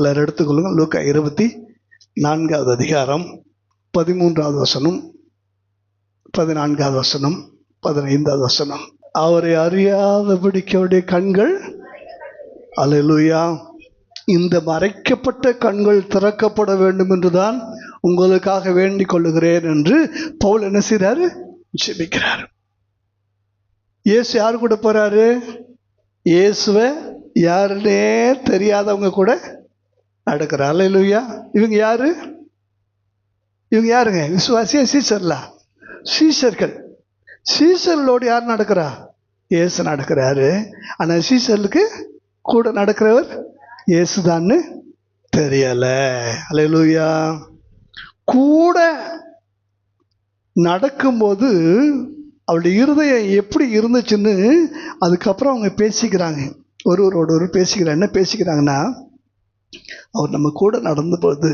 எல்லாரும் எடுத்துக்கொள்ளுங்க லூக்கா இருபத்தி நான்காவது அதிகாரம் பதிமூன்றாவது வசனம் பதினான்காவது வசனம் பதினைந்தாவது வசனம். அவரை அறியாதபடிக்கு அவருடைய கண்கள் அலையலுயா இந்த மறைக்கப்பட்ட கண்கள் திறக்கப்பட வேண்டும் என்றுதான் உங்களுக்காக வேண்டிக் கொள்ளுகிறேன் என்று பவுல் என்ன செய்றாரு ஜெபிக்கிறார். இயேசு யார் கூட போறாரு? இயேசுவை யாருன்னே தெரியாதவங்க கூட நடக்கிற அலையிலுயா இவங்க யாரு? இவங்க யாருங்க? விசுவாசியா? சீசர்ல? சீசர்கள். சீசர்களோடு யார் நடக்கிறா? இயேசு நடக்கிறாரு. ஆனால் சீசர்களுக்கு கூட நடக்கிறவர் இயேசுதான்னு தெரியல. அலையிலுயா கூட நடக்கும்போது அவளுடைய இருதயம் எப்படி இருந்துச்சுன்னு அதுக்கப்புறம் அவங்க பேசிக்கிறாங்க. ஒருவரோட ஒரு பேசிக்கிறாங்க. என்ன பேசிக்கிறாங்கன்னா அவர் நம்ம கூட நடந்த போது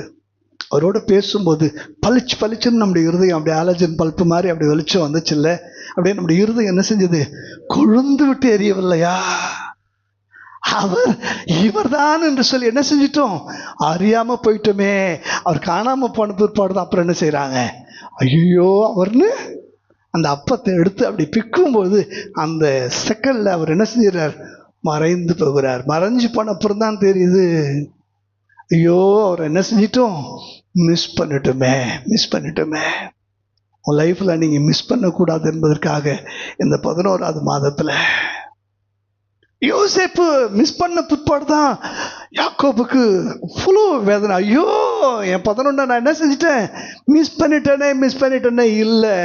அவரோட பேசும்போது பளிச்சு பளிச்சுன்னு நம்முடைய இருதயம் அப்படியே ஆலஜன் பல்ப்பு மாதிரி அப்படி வெளிச்சம் வந்துச்சுல்ல? அப்படியே நம்முடைய இருதயம் என்ன செஞ்சது? கொழுந்து விட்டு எரியவில்லையா? அவர் இவர்தான் என்று சொல்லி என்ன செஞ்சிட்டோம்? அறியாம போயிட்டோமே. அவர் காணாம போன பிற்பாடு தான் அப்புறம் என்ன செய்கிறாங்க ஐயோ அவர்னு அந்த அப்பத்தை எடுத்து அப்படி பிக்கும்போது அந்த செகண்ட்ல அவர் என்ன செஞ்சிடறார்? மறைந்து போகிறார். மறைஞ்சு போன அப்புறம் தான் தெரியுது. ஐயோ அவர் என்ன செஞ்சிட்டோம்? மிஸ் பண்ணிட்டோமே மிஸ் பண்ணிட்டோமே. உன் லைஃப்பில் நீங்கள் மிஸ் பண்ணக்கூடாது என்பதற்காக இந்த பதினோராவது மாதத்தில் யோசேப்பு மிஸ் பண்ண பிற்பாடு தான் யாக்கோபுக்கு இவ்வளோ வேதனை. ஐயோ! என் பதினொன்றை நான் என்ன செஞ்சிட்டேன்? மிஸ் பண்ணிட்டேனே மிஸ் பண்ணிட்டேனே இல்லை.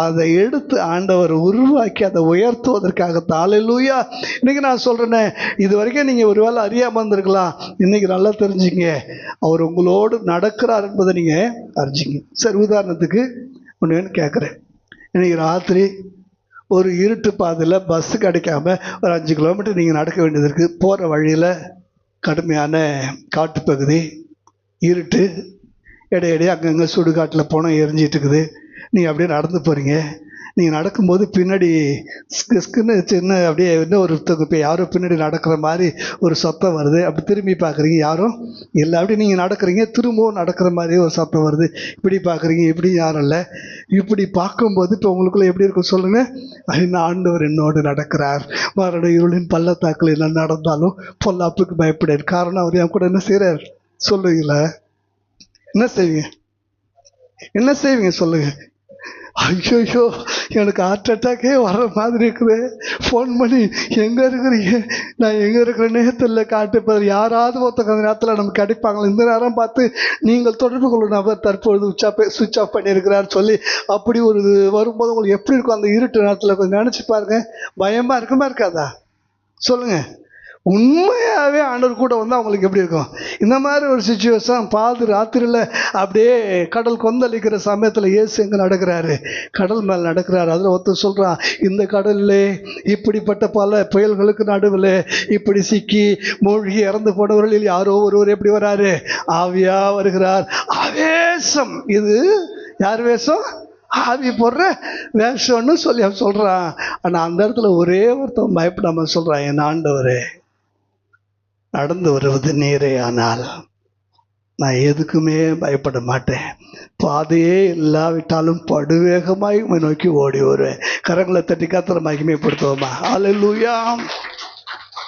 அதை எடுத்து ஆண்டவர் உருவாக்கி அதை உயர்த்துவதற்காக தாலையிலூயா இன்றைக்கி நான் சொல்கிறேனே இது வரைக்கும் நீங்கள் ஒரு வேளை அறியாமல் இருந்திருக்கலாம். இன்னைக்கு நல்லா தெரிஞ்சுங்க அவர் உங்களோடு நடக்கிறார் என்பதை நீங்கள் அறிஞ்சிங்க. சரி உதாரணத்துக்கு ஒன்று கேட்குறேன். இன்றைக்கி ராத்திரி ஒரு இருட்டு பாதையில் பஸ்ஸு கிடைக்காம ஒரு அஞ்சு கிலோமீட்டர் நீங்கள் நடக்க வேண்டியது இருக்குது போகிற வழியில் கடுமையான காட்டுப்பகுதி. இருட்டு இடையிடையே அங்கங்கே சுடுகாட்டில் போனால் எரிஞ்சிட்டு இருக்குது நீங்கள் அப்படியே நடந்து போகிறீங்க நீங்கள் நடக்கும்போது பின்னாடி ஸ்கிஸ்குன்னு சின்ன அப்படியே என்ன ஒரு இப்போ யாரோ பின்னாடி நடக்கிற மாதிரி ஒரு சத்தம் வருது. அப்படி திரும்பி பார்க்குறீங்க. யாரும் இல்லை அப்படி நீங்கள் நடக்கிறீங்க திரும்பவும் நடக்கிற மாதிரி ஒரு சத்தம் வருது. இப்படி பார்க்குறீங்க இப்படி யாரும் இல்லை. இப்படி பார்க்கும்போது இப்போ உங்களுக்குள்ளே எப்படி இருக்கும் சொல்லுங்கள் ஐநா ஆண்டவர் என்னோடு நடக்கிறார். மரண இருளின் பள்ளத்தாக்கில் என்ன நடந்தாலும் பொல்லாப்புக்கு பயப்படார் காரணம் அவர் என் கூட என்ன செய்கிறார் சொல்லுவீங்களா? என்ன செய்வீங்க? என்ன செய்வீங்க சொல்லுங்க. ஐயோ எனக்கு ஹார்ட் அட்டாக்கே வர மாதிரி இருக்குது. ஃபோன் பண்ணி எங்கே இருக்கிறீங்க? நான் எங்கே இருக்கிறேனே நேரத்தில் காட்டுப்பது யாராவது ஒருத்தங்க அந்த நேரத்தில் நமக்கு கிடைப்பாங்களே? இந்த நேரம் பார்த்து நீங்கள் தொடர்பு கொள்ளும் நபர் தற்பொழுது உச்சா சுவிச் ஆஃப் பண்ணியிருக்கிறார் சொல்லி அப்படி ஒரு வரும்போது உங்களுக்கு எப்படி இருக்கும்? அந்த இருட்டு நேரத்தில் கொஞ்சம் நினச்சி பாருங்க. பயமாக இருக்குமா இருக்காதா? சொல்லுங்கள் உண்மையாகவே ஆண்டவர் கூட வந்தால் அவங்களுக்கு எப்படி இருக்கும்? இந்த மாதிரி ஒரு சுச்சுவேஷன் பாது ராத்திரியில் அப்படியே கடல் கொந்தளிக்கிற சமயத்தில் இயேசு எங்கே நடக்கிறாரு? கடல் மேலே நடக்கிறாரு. அதில் ஒருத்தர் சொல்கிறான் இந்த கடல்ல இப்படிப்பட்ட பல புயல்களுக்கு நடுவில் இப்படி சிக்கி மூழ்கி இறந்து போனவர்களில் யாரோ ஒருவர் எப்படி வராரு? ஆவியாக வருகிறார். ஆவேசம் இது யார் வேஷம்? ஆவி போடுற வேஷம்னு சொல்லி அவன் சொல்கிறான் ஆனால் அந்த இடத்துல ஒரே ஒருத்தன் பயப்படாமல் சொல்கிறான் என் ஆண்டவரே. நடந்து வருவது நீரே ஆனால் நான் எதுக்குமே பயப்பட மாட்டேன். பாதையே இல்லாவிட்டாலும் படுவேகமாய் உண்மை நோக்கி ஓடி வருவேன். கரங்களை தட்டி காத்திர மகிமைப்படுத்துவோமா? அல்லேலூயா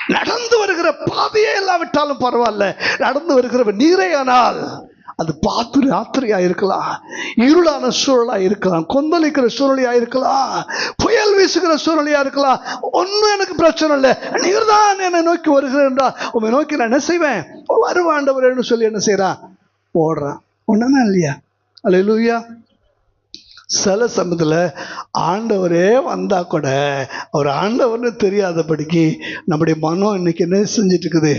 நடந்து வருகிற பாதையே இல்லாவிட்டாலும் பரவாயில்ல. நடந்து வருகிற நீரே ஆனால் அது பார்த்து ராத்திரியா இருக்கலாம். இருளான சூழலா இருக்கலாம். கொந்தளிக்கிற சூழலியா இருக்கலாம். புயல் வீசுகிற சூழலியா இருக்கலாம். ஒன்றும் எனக்கு பிரச்சனை இல்லை. நீர் தான் என்னை நோக்கி வருகிறேன்டா உண்மை நோக்கி நான் என்ன செய்வேன்? வருவாண்டவரேன்னு சொல்லி என்ன செய்யறான் ஓடுறான். ஒன்றுமே இல்லையா? அல்ல அல்லேலூயா சில சமயத்தில் ஆண்டவரே வந்தால் கூட அவர் ஆண்டவர்னு தெரியாதபடிக்கு நம்முடைய மனம் இன்னைக்கு என்ன செஞ்சுட்டு இருக்குது?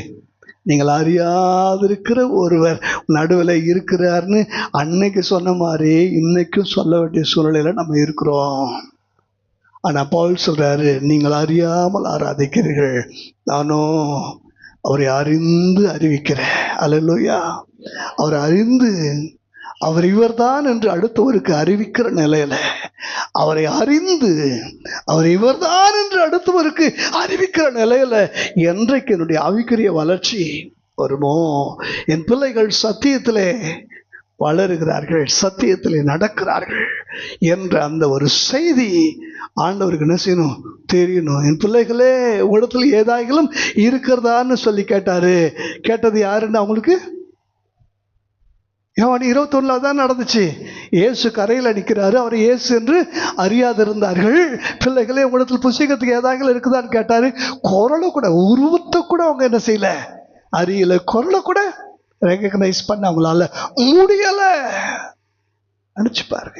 நீங்கள் அறியாதிருக்கிற ஒருவர் நடுவில் இருக்கிறார்னு அன்னைக்கு சொன்ன மாதிரி இன்னைக்கும் சொல்ல வேண்டிய சூழ்நிலையில் நம்ம இருக்கிறோம். ஆனால் பவுல் சொல்கிறாரு நீங்கள் அறியாமல் ஆராதிக்கிறீர்கள். நானும் அவரை அறிந்து அறிவிக்கிறேன். அல்லேலூயா அவரை அறிந்து அவர் இவர்தான் என்று அடுத்தவருக்கு அறிவிக்கிற நிலையில் அவரை அறிந்து அவர் இவர்தான் என்று அடுத்தவருக்கு அறிவிக்கிற நிலையில என்றைக்கு என்னுடைய ஆவிக்குரிய வளர்ச்சி வருமோ? என் பிள்ளைகள் சத்தியத்திலே வளருகிறார்கள் சத்தியத்திலே நடக்கிறார்கள் என்ற அந்த ஒரு செய்தி ஆண்டவருக்கு என்ன செய்யணும்? தெரியணும் என் பிள்ளைகளே உலகத்தில் ஏதாயிலும் இருக்கிறதான்னு சொல்லி கேட்டாரு. கேட்டது யாருன்னு அவங்களுக்கு? யோவான் இருபத்தொன்னில் தான் நடந்துச்சு. இயேசு கரையில் நிற்கிறாரு அவர் இயேசு என்று அறியாதிருந்தார்கள். பிள்ளைகளே உங்களிடத்தில் புசிக்கிறதுக்கு ஏதாவது இருக்குதான்னு கேட்டார். குரலை கூட உருவத்தை கூட அவங்க என்ன செய்யல. அறியல குரலை கூட ரெகக்னைஸ் பண்ண அவங்களால முடியலை. அனுப்பிச்சு பாருங்க.